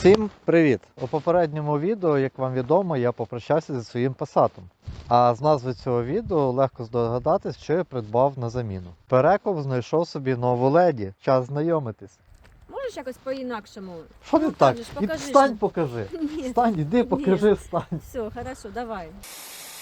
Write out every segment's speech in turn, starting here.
Всім привіт! У попередньому відео, як вам відомо, я попрощався зі своїм пасатом. А з назви цього відео легко здогадатись, що я придбав на заміну. Перекоп знайшов собі нову леді. Час знайомитись. Можеш якось по-інакшому? Що не Ну, так? Покажеш, І покажи, Встань, покажи. Ні. Встань, іди, покажи, встань. Все, хорошо, давай.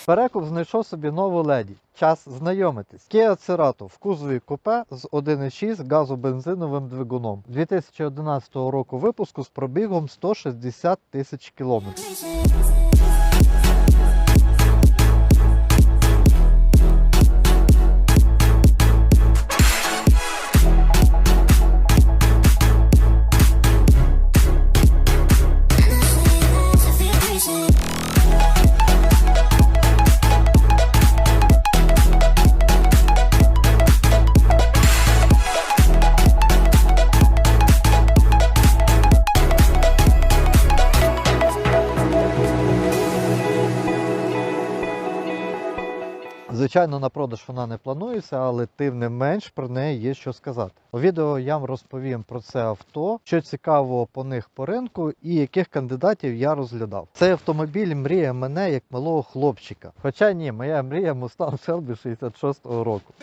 Перекоп знайшов собі нову леді. Час знайомитись. Kia Cerato в кузові купе з 1.6 газобензиновим двигуном 2011 року випуску з пробігом 160 тисяч кілометрів. Звичайно, на продаж вона не планується, але тим не менш про неї є що сказати. У відео я вам розповім про це авто, що цікавого по них по ринку і яких кандидатів я розглядав. Цей автомобіль мріє мене як малого хлопчика. Хоча ні, моя мрія Mustang Shelby 66-го року.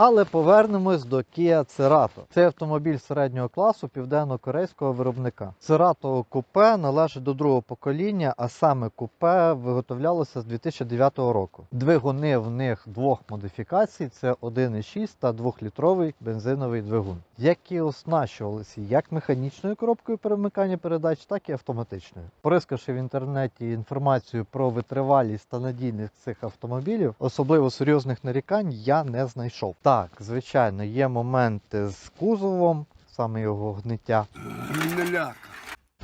Але повернемось до Kia Cerato. Цей автомобіль середнього класу південно-корейського виробника. Cerato купе належить до другого покоління, а саме купе виготовлялося з 2009 року. Двигуни в них двох модифікацій: це 1,6 та 2-літровий бензиновий двигун, які оснащувалися як механічною коробкою перемикання передач, так і автоматичною. Порискавши в інтернеті інформацію про витривалість та надійність цих автомобілів, особливо серйозних нарікань я не знайшов. Так, звичайно, є моменти з кузовом, саме його гниття,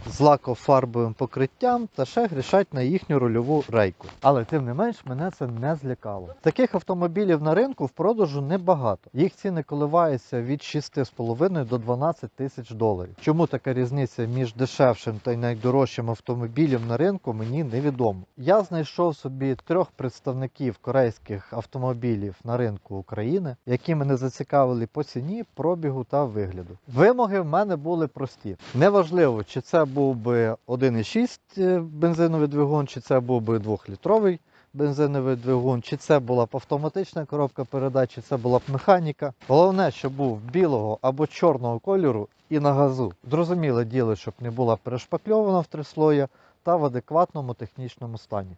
з лакофарбовим покриттям та ще грішать на їхню рульову рейку. Але тим не менш мене це не злякало. Таких автомобілів на ринку в продажу небагато. Їх ціни коливаються від 6,5 до 12 тисяч доларів. Чому така різниця між дешевшим та й найдорожчим автомобілем на ринку, мені невідомо. Я знайшов собі трьох представників корейських автомобілів на ринку України, які мене зацікавили по ціні, пробігу та вигляду. Вимоги в мене були прості. Неважливо, чи це був би 1,6 е, бензиновий двигун, чи це був би 2-літровий бензиновий двигун, чи це була б автоматична коробка передач, чи це була б механіка. Головне, щоб був білого або чорного кольору і на газу. Зрозуміле діло, щоб не була перешпакльована в три слоя та в адекватному технічному стані.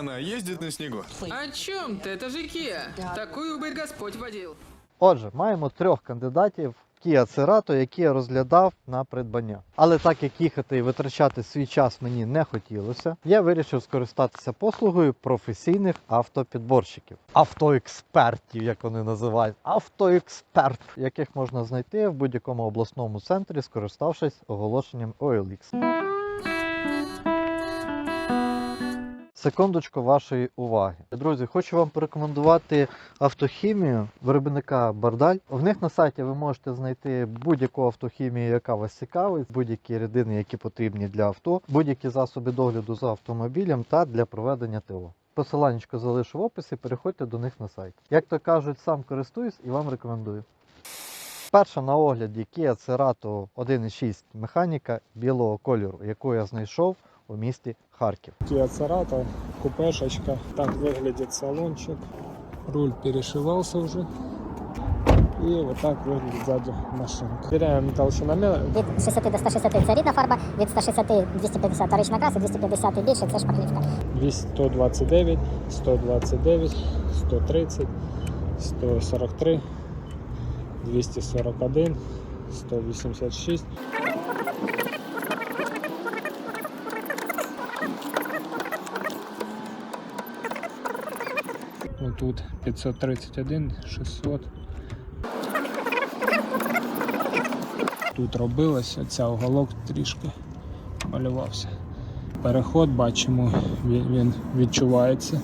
Она ездит на снегу. О чем ты? Это же Кия. Такую бы Господь водил. Отже, маємо трьох кандидатів Kia Cerato, які я розглядав на придбання. Але так як їхати і витрачати свій час мені не хотілося, я вирішив скористатися послугою професійних автопідборщиків, автоекспертів, як вони називають, автоексперт, яких можна знайти в будь-якому обласному центрі, скориставшись оголошенням OLX. Секундочку вашої уваги. Друзі, хочу вам порекомендувати автохімію виробника Бардаль. В них на сайті ви можете знайти будь-яку автохімію, яка вас цікавить, будь-які рідини, які потрібні для авто, будь-які засоби догляду за автомобілем та для проведення ТО. Посиланнячко залишу в описі, переходьте до них на сайт. Як то кажуть, сам користуюсь і вам рекомендую. Перша на огляді Kia Cerato 1.6 механіка білого кольору, яку я знайшов у місті Харків. Kia Cerato, купешечка. Так выглядит салончик. Руль перешивался уже. И вот так выглядит сзади машинка. Теряем толщиномер. Від 60 до 160 це рідна фарба, від 160 250 вторична краса, 250 і більше це шпаклівка. 129, 129, 130, 143, 241, 186. Тут 531, 600. Тут робилося, ця уголок трішки малювався. Переход бачимо, він, відчувається.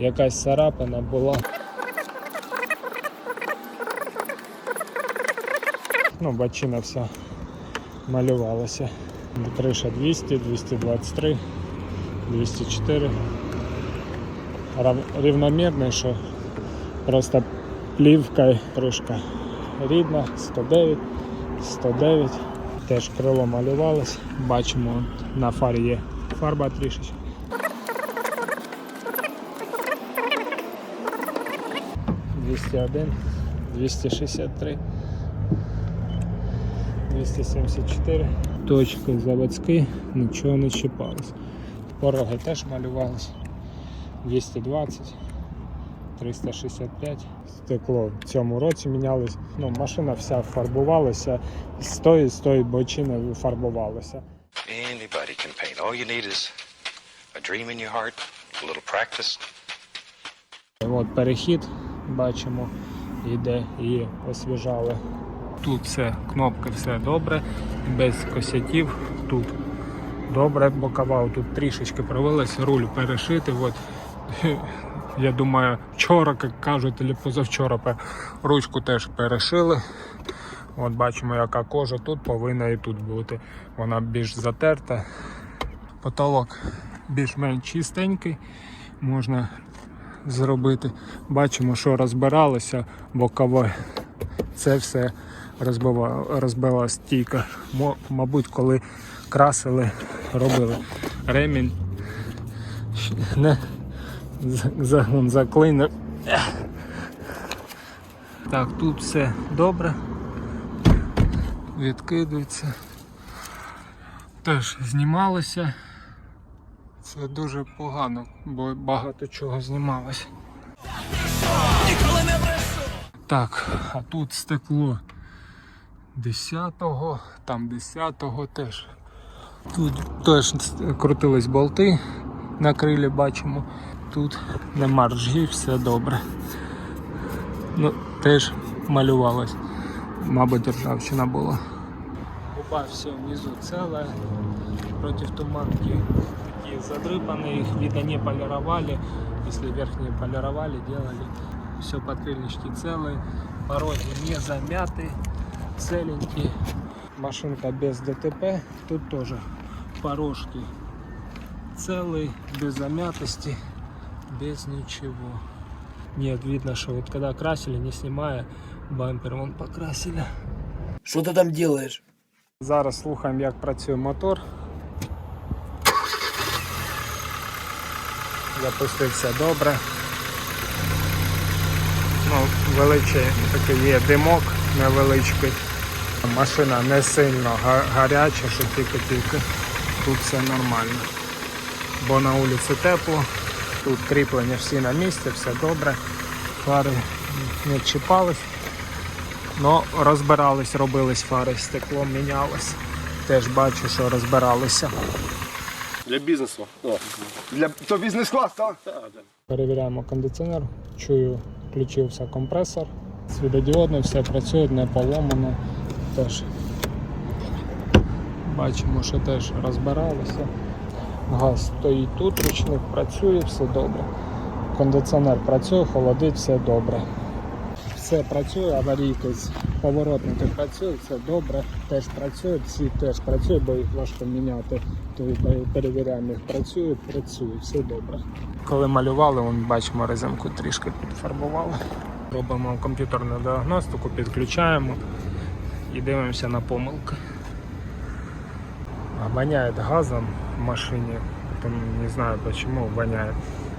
Якась царапина була. Ну, бачина вся малювалася. Криша 200, 223, 204. Рівномірний, що просто плівка, і кришка рідна, 109, 109. Теж крило малювалось. Бачимо, на фарі є фарба трішечки. Двісті один, 263, 274. Точки заводські, нічого не чіпалось. Пороги теж малювались. 220. 365 стекло в цьому році мінялось. Ну, машина вся фарбувалася, з тої, з тої бочини фарбувалася. Anybody can paint. All you need is a dream in your heart, a little practice. От перехід бачимо, йде і освіжали. Тут все, кнопки, все добре, без косяків. Тут добре бокова, тут трішечки провелась, руль перешити. От. Я думаю, вчора, як кажуть, або позавчора ручку теж перешили. От бачимо, яка кожа тут повинна і тут бути. Вона більш затерта. Потолок більш-менш чистенький. Можна зробити. Бачимо, що розбиралося бокове. Це все розбила, розбила стійка. Мабуть, коли красили, робили. Ремінь не з- за- заклинив. Так, тут все добре. Відкидується. Теж знімалося. Це дуже погано, бо багато чого знімалося. Так, а тут стекло 10-го, там 10-го теж. Тут теж крутились болти на крилі, бачимо. Тут нема ржі, все добре. Ну, теж малювалось. Мабуть, ржавчина була. Губа все внизу целая. Против туманки такие задрыпанные, их видно не полировали. Если верхние полировали, делали. Все подкрыльнички целые, пороги не замяты, целенькие. Машинка без ДТП, тут тоже порожки целые, без замятости, без ничего. Нет, видно, что вот когда красили, не снимая, бампер вон покрасили. Что ты там делаешь? Зараз слухаємо, як працює мотор. Запустився добре. Ну, величий такий є димок невеличкий. Машина не сильно гаряча, що тільки-тільки. Тут все нормально. Бо на вулиці тепло, тут кріплення всі на місці, все добре. Фари не чіпались. Ну, розбирались, робились фари, стекло мінялось. Теж бачу, що розбиралися. Для бизнеса. О, для... То бизнес-класс, да? Перевіряємо кондиціонер, чую, включився компресор. Світодіодне, все працює, не поломано. Теж бачимо, що теж розбиралося. Газ стоїть тут, ручник працює, все добре. Кондиціонер працює, холодить, все добре. Все працює, аварійки поворотники працюють, все добре, теж працює, всі теж працюють, бо їх важко міняти. То перевіряємо, їх працює, працює, все добре. Коли малювали, вон, бачимо резинку трішки підфарбували. Робимо комп'ютерну діагностику, підключаємо і дивимося на помилки. А газом машине. Там, не знаю почему воняет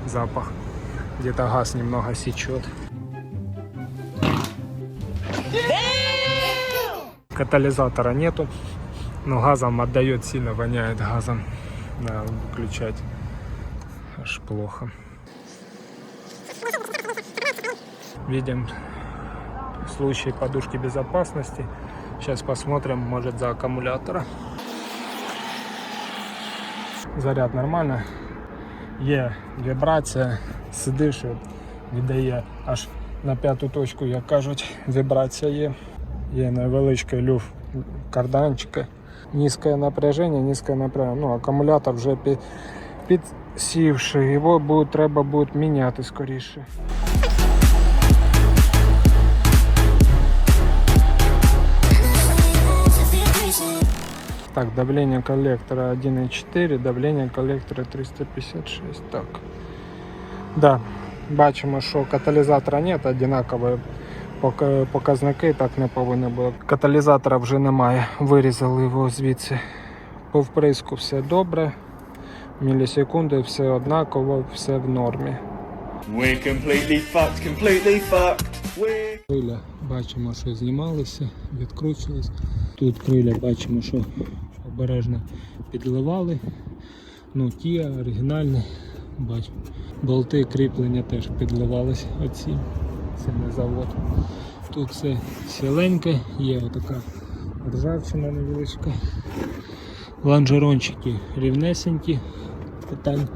запах. Где-то газ немного сечет. Катализатора нету, но газом отдает сильно, воняет газом. Надо выключать. Аж плохо. Видим случай подушки безопасности. Сейчас посмотрим, может за аккумулятора. Заряд нормально. Є вібрація, сидиш, віддає аж на п'яту точку, як кажуть, вібрація є. Є невеличкий люф карданчика. Низьке напряження, низьке напряження. Ну, акумулятор вже під, підсівши, його буде, треба буде міняти скоріше. Так, давление коллектора 1,4, давление коллектора 356. Так. Да, бачимо, що каталізатора нет, одинакове показники так не повинно було. Каталізатора вже немає. Вирізали його звідси. По вприску все добре. Мілісекунди все однаково, все в нормі. We're completely fucked, completely fucked. We're Криля бачимо, що знімалися, відкручувались. Тут криля бачимо, що обережно підливали. Ну, ті оригінальні, бачимо. Болти кріплення теж підливались оці. Це не завод. Тут все ціленьке, є отака ржавчина невеличка. Ланжерончики рівнесенькі, питань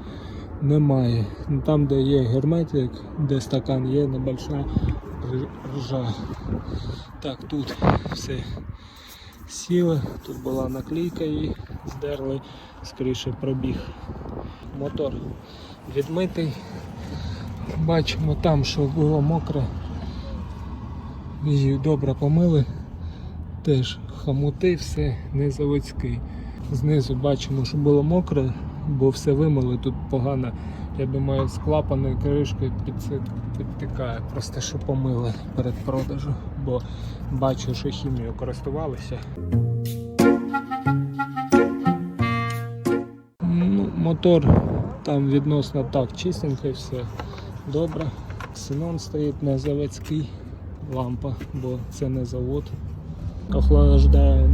немає. Ну, Там, де є герметик, де стакан є, небольша ржа. Так, тут все сіло, тут була наклейка її, здерли, скоріше пробіг. Мотор відмитий. Бачимо там, що було мокре. Її добре помили. Теж хамути, все не заводський. Знизу бачимо, що було мокре, бо все вимили, тут погано. Я думаю, з клапаною кришкою підсит підтикає, просто що помили перед продажу, бо бачу, що хімією користувалися. Ну, мотор там відносно так чистенький, все добре. Ксенон стоїть на заводський лампа, бо це не завод. Охлаждає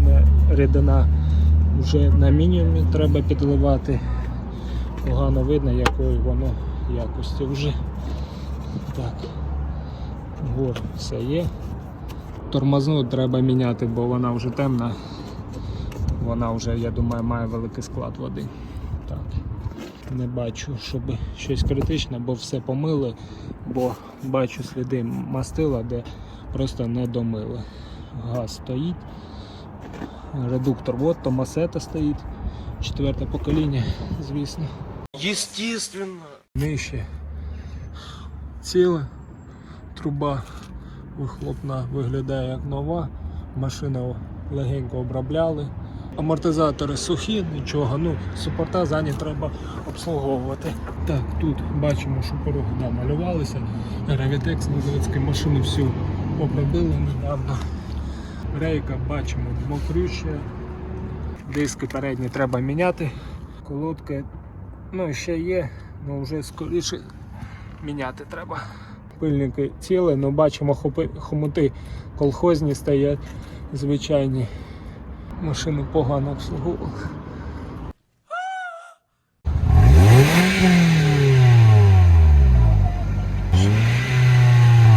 рідина вже на мінімумі треба підливати. Погано видно, якої воно якості вже. Так. Гор все є. Тормозну треба міняти, бо вона вже темна. Вона вже, я думаю, має великий склад води. Так. Не бачу, щоб щось критичне, бо все помили, бо бачу сліди мастила, де просто не домили. Газ стоїть. Редуктор, от Томасета стоїть. Четверте покоління, звісно. Естественно. Нижче ціле. Труба вихлопна виглядає як нова. Машину легенько обробляли. Амортизатори сухі, нічого. Ну, супорта ззаді треба обслуговувати. Так, тут бачимо, що пороги да, малювалися. Гравітекс на заводській машину всю обробили недавно. Рейка бачимо мокрюща. Диски передні треба міняти. Колодки ну, ще є, але вже скоріше міняти треба. Пильники ціле, але бачимо хопи- хомути колхозні стоять, звичайні. Машину погано обслуговували.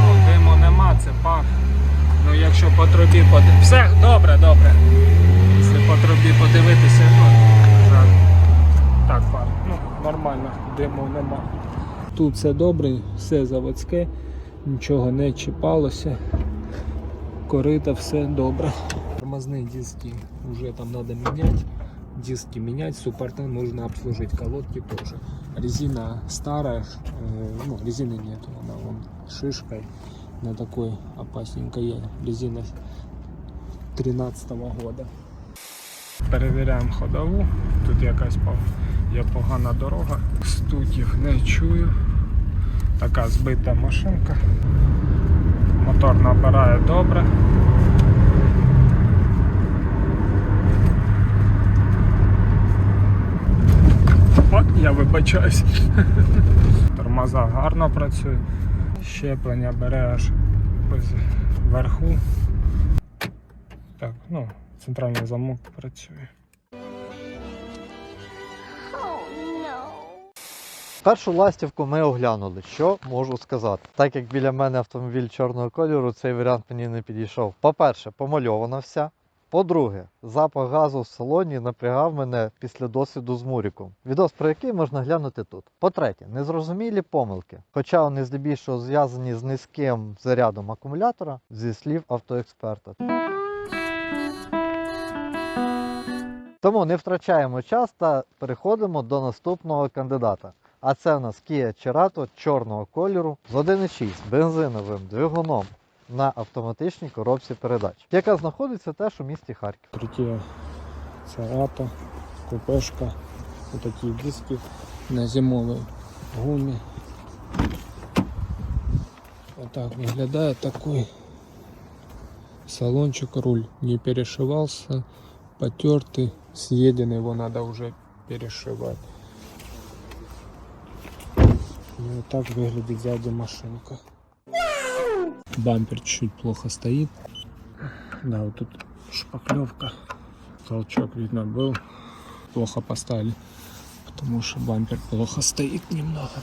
Ну, Диму нема, це пах. Ну якщо по трубі подивитися. Все добре, добре. Якщо по трубі подивитися, ну жаль. Так, пар. Ну, нормально, диму нема. Тут все добре, все заводське, нічого не чіпалося. Корита, все добре. Тормозные диски уже там надо менять. Диски менять, суппорта нужно обслужить, колодки тоже. Резина старая, э, ну резины нет, она вон шишкой. На такой опасненькой резина 13 года. Перевіряємо ходову. Тут якась є погана дорога. Стуків не чую. Така збита машинка. Мотор набирає добре. Я вибачаюсь. Тормоза гарно працює. Щеплення бере аж ось вверху. Так, ну, центральний замок працює. Першу ластівку ми оглянули. Що можу сказати? Так як біля мене автомобіль чорного кольору, цей варіант мені не підійшов. По-перше, помальована вся. По-друге, запах газу в салоні напрягав мене після досвіду з Муріком. Відос про який можна глянути тут. По-третє, незрозумілі помилки, хоча вони здебільшого зв'язані з низьким зарядом акумулятора, зі слів автоексперта. Тому не втрачаємо час та переходимо до наступного кандидата. А це в нас Kia Cerato чорного кольору з 1.6 бензиновим двигуном на автоматичній коробці передач, яка знаходиться теж у місті Харків. Третє царата, купешка, отакі диски на зимовій гумі. Отак виглядає такий Салончик, руль не перешивался, потертый, съеденный, его надо уже перешивать. И вот так выглядит сзади машинка. Бампер чуть-чуть плохо стоит. Да, вот тут шпаклевка. Толчок видно был. Плохо поставили. Потому что бампер плохо стоит немного.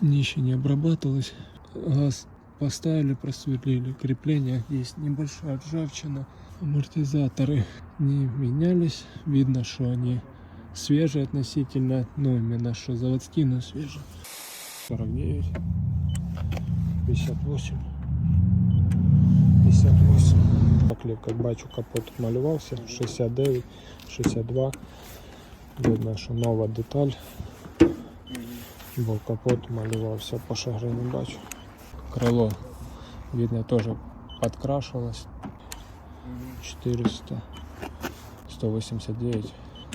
Днище не обрабатывалось. Газ поставили, просверлили. Крепление есть небольшая ржавчина. Амортизаторы не менялись. Видно, что они свежие относительно. Ну, именно что заводские, но свежие. 49. 58. 58. Поклев, как бачу, капот малювався. 69, 62. Видно, що нова деталь. Бо капот малювався по шагрені бачу. Крило, видно, теж подкрашивалось. 400. 189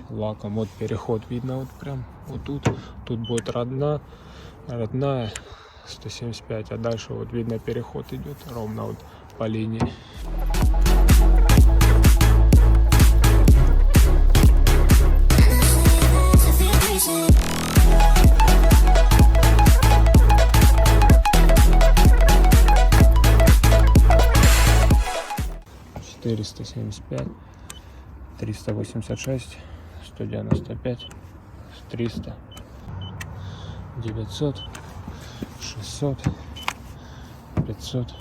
лаком. Вот переход видно вот прям вот тут. Тут будет родна, родная 175, а дальше вот видно переход идет ровно вот по линии. 475, 386, 195, 300, 900, 600, 500,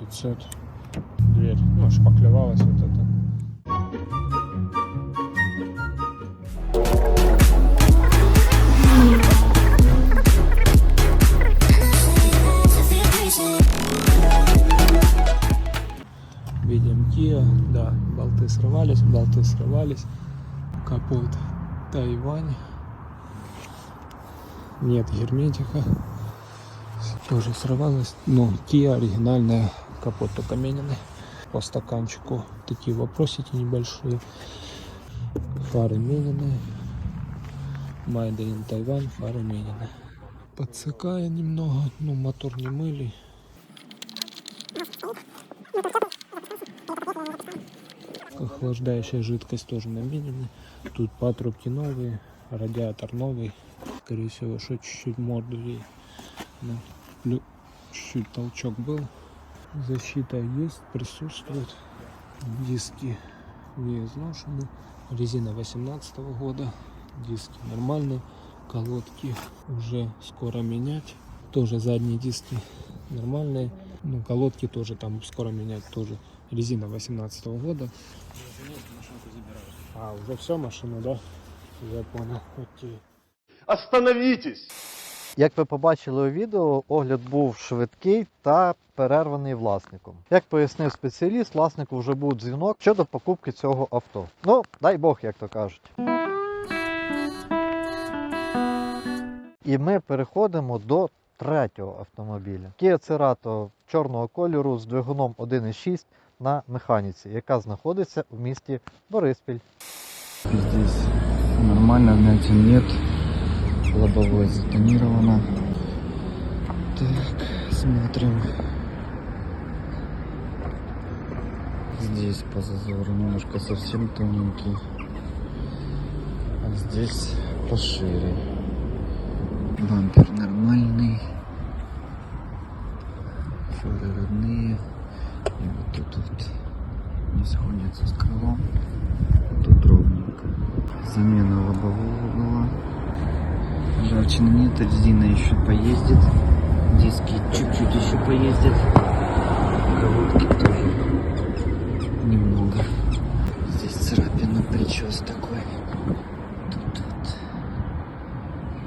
500, дверь, ну, шпаклевалась вот это. Kia, да, болты срывались, болты срывались. Капот Тайвань. Нет герметика. Тоже срывалось. Но Kia оригинальная, капот только мененный. По стаканчику такие вопросики небольшие. Фары. Made in Taiwan, фары мененные. Подсыкая немного, ну мотор не мыли. Охлаждающая жидкость тоже на минимуме. Тут патрубки новые, радиатор новый. Скорее всего, что чуть-чуть морду ей. Ну, чуть-чуть толчок был. Защита есть, присутствует. Диски не изношены. Резина 18 года. Диски нормальные. Колодки уже скоро менять. Тоже задние диски нормальные. Ну, колодки тоже там скоро менять тоже. Резина 18 -го года. А, уже все машина, да? Я понял. Окей. Остановитесь! Як ви побачили у відео, огляд був швидкий та перерваний власником. Як пояснив спеціаліст, власнику вже був дзвінок щодо покупки цього авто. Ну, дай Бог, як то кажуть. І ми переходимо до третього автомобіля. Kia Cerato чорного кольору з двигуном 1.6 на механіці, яка знаходиться в місті Бориспіль. Здесь нормально, вмятин нет. Лобовое затонировано. Так, смотрим. Здесь по зазору немножко совсем тоненький. А здесь пошире. Бампер нормальный. Фары родные. И вот тут вот не сходится с крылом. Тут ровненько. Замена лобового была. Ржавчины нет, резина еще поездит. Диски чуть-чуть еще поездят. Колодки тоже немного. Здесь царапина, причес такой. Тут вот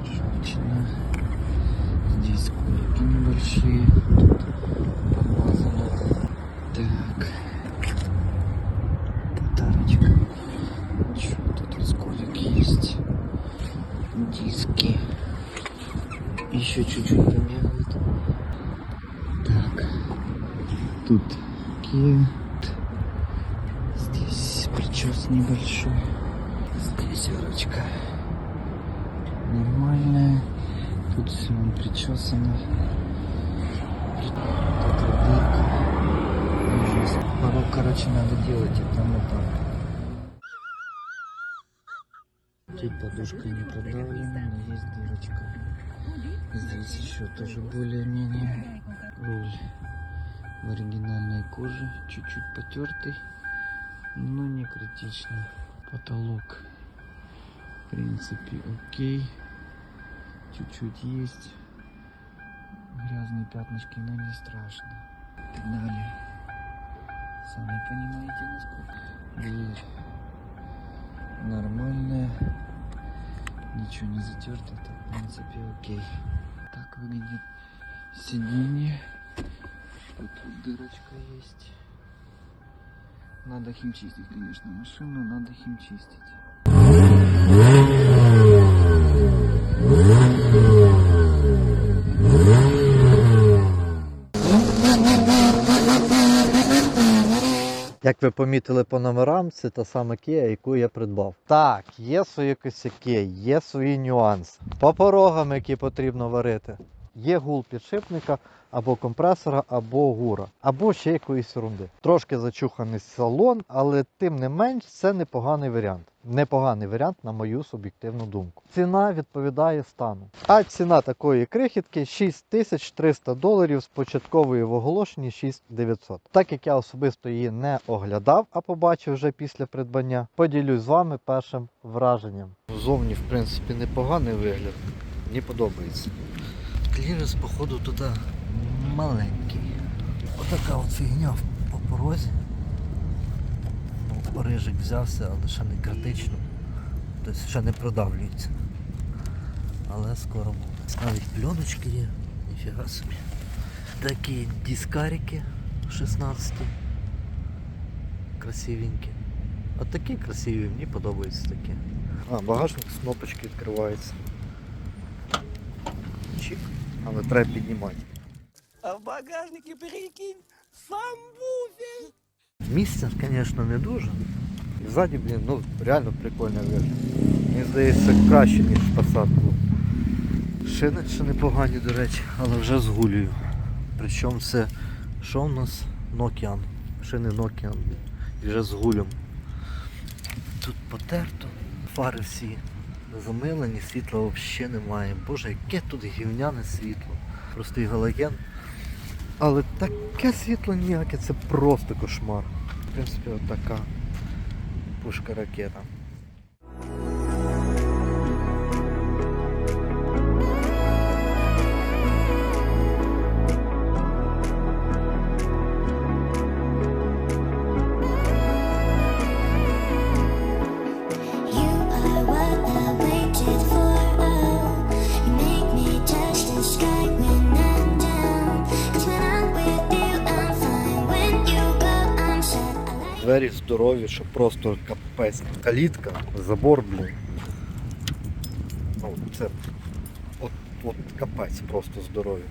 ржавчина. Здесь сколики небольшие. Тут помазано. Так. Татарочка. Что-то тут сколик есть. Диски. Еще чуть-чуть побегают. Так. Тут Kia. Здесь причес небольшой. Здесь ручка. Нормальная. Тут все причесано. Тут дырка. Ужас. Порог, короче, надо делать и там, и там. Тут подушка не продавлена, но есть дырочка. Здесь еще тоже более-менее руль в оригинальной коже, чуть-чуть потертый, но не критично. Потолок, в принципе, окей. Чуть-чуть есть. Грязные пятнышки, но не страшно. Педали. Сами понимаете, насколько. Дверь нормальная. Ничего не затерто, это в принципе окей. Так выглядит сиденье. Тут дырочка есть. Надо химчистить, конечно, машину надо химчистить. Ви помітили по номерам, це та сама Kia, яку я придбав. Так, є свої косяки, є свої нюанси. По порогам, які потрібно варити, є гул підшипника або компресора, або гура, або ще якоїсь ерунди. Трошки зачуханий салон, але тим не менш це непоганий варіант. Непоганий варіант, на мою суб'єктивну думку. Ціна відповідає стану. А ціна такої крихітки 6300 доларів з початковою в оголошенні 6900. Так як я особисто її не оглядав, а побачив вже після придбання, поділюсь з вами першим враженням. Зовні, в принципі, непоганий вигляд. Мені подобається. Кліренс, походу, туди маленький. Отака от фігня по порозі. Ну, Рижик взявся, але ще не критично. Тобто ще не продавлюється. Але скоро буде. Навіть пленочки є, ніфіга собі. Такі дискарики 16. Красивенькі. А такі красиві, мені подобаються такі. А, багажник з кнопочки відкривається. Чик. Але треба піднімати. А в багажнике, прикинь, сам буфер. Місця, звісно, не дуже. І ззаді, блін, ну реально прикольно вигляд. Мені здається, краще, ніж Passat був. Шини ще непогані, до речі, але вже з гулею. Причому це що в нас? Nokian. Шини Nokian. І вже з гулем. Тут потерто, фари всі замилені, світла взагалі немає. Боже, яке тут гівняне світло. Простий галоген. Але таке світло ніяке, це просто кошмар. В принципі, от така пушка ракета. Здорові, що просто капець. Калітка, забор, блін. Ну, це от, от капець просто здорові.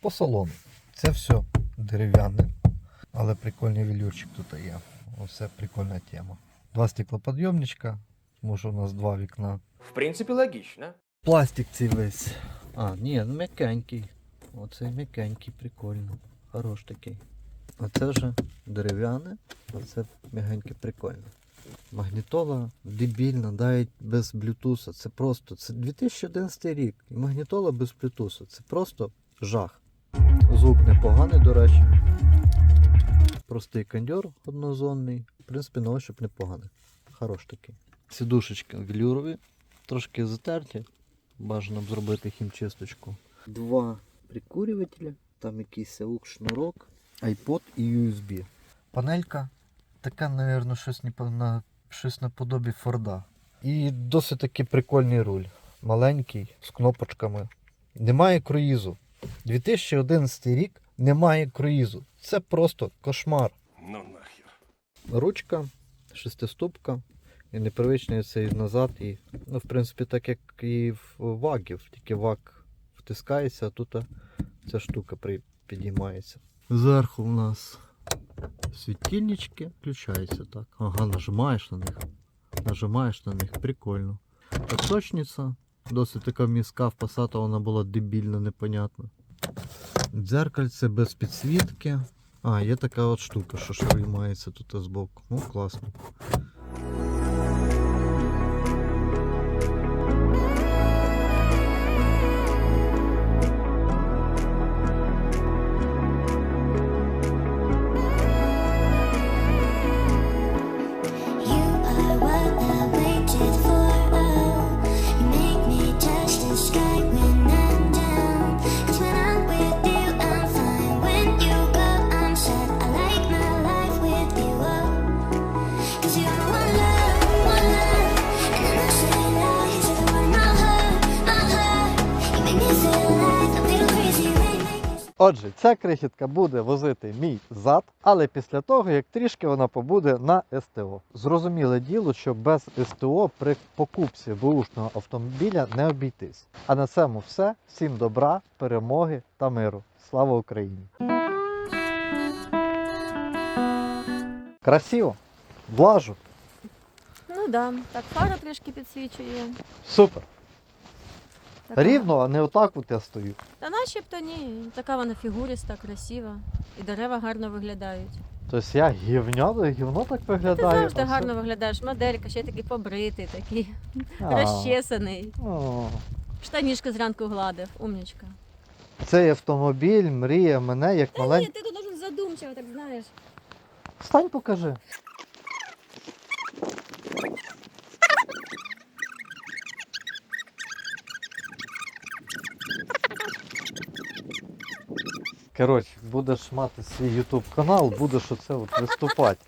По салону. Це все дерев'яне, але прикольний велюрчик тут є. Оце прикольна тема. Два стеклоподйомничка, тому що у нас два вікна. В принципе, логично. Пластик цей весь. А, ні, ну м'якенький. Оцей м'якенький, прикольно. Хорош такий. А це вже дерев'яне, це м'ягеньке прикольно. Магнітола дебільна, навіть без блютуса. Це просто. Це 2011 рік. І магнітола без блютуса. Це просто жах. Звук непоганий, до речі. Простий кондьор однозонний. В принципі, на ощуп непоганий. Хорош такий. Сідушечки велюрові, трошки затерті. Бажано б зробити хімчисточку. Два прикурювателя, там якийсь аук шнурок, iPod і USB. Панелька така, мабуть, щось, не, на, щось наподобі Форда. І досить таки прикольний руль. Маленький, з кнопочками. Немає круїзу. 2011 рік немає круїзу. Це просто кошмар. Ну нахер. Ручка, шестиступка. І непривичний цей назад. І, ну, в принципі, так як і в вагів, тільки ваг втискається, а тут ця штука при, підіймається. Зверху у нас світильнички включаються так. Ага, нажимаєш на них. Нажимаєш на них, прикольно. Пісочниця, досить така міска в пасата вона була дебільно непонятна. Дзеркальце без підсвітки. А, є така от штука, що ще виймається тут збоку. Ну, класно. Отже, ця крихітка буде возити мій зад, але після того, як трішки вона побуде на СТО. Зрозуміле діло, що без СТО при покупці бушного автомобіля не обійтись. А на цьому все. Всім добра, перемоги та миру. Слава Україні! Красиво! Влажу! Ну да, так фара трішки підсвічує. Супер! Така- Рівно, а не отак от я стою. Та начебто ні. Така вона фігуриста, красива. І дерева гарно виглядають. Тобто я гівня, гівно так Ти виглядаю. завжди а все- гарно виглядаєш. Моделька, ще такий побритий, такий А. розчесаний. О. Штанішки зранку гладив, умнічка. Цей автомобіль мріє мене як Та ні, ти тут дуже задумчиво, так знаєш. Стань покажи. Коротше, будеш мати свій YouTube канал, будеш оце от виступати.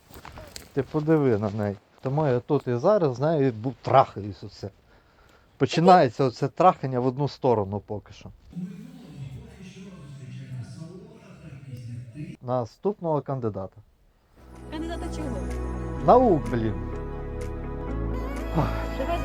Ти подиви на неї. Тому я тут і зараз з нею трахаюсь оце. Починається оце трахання в одну сторону поки що. Наступного кандидата. Кандидата чого? Наук, блін. Давай.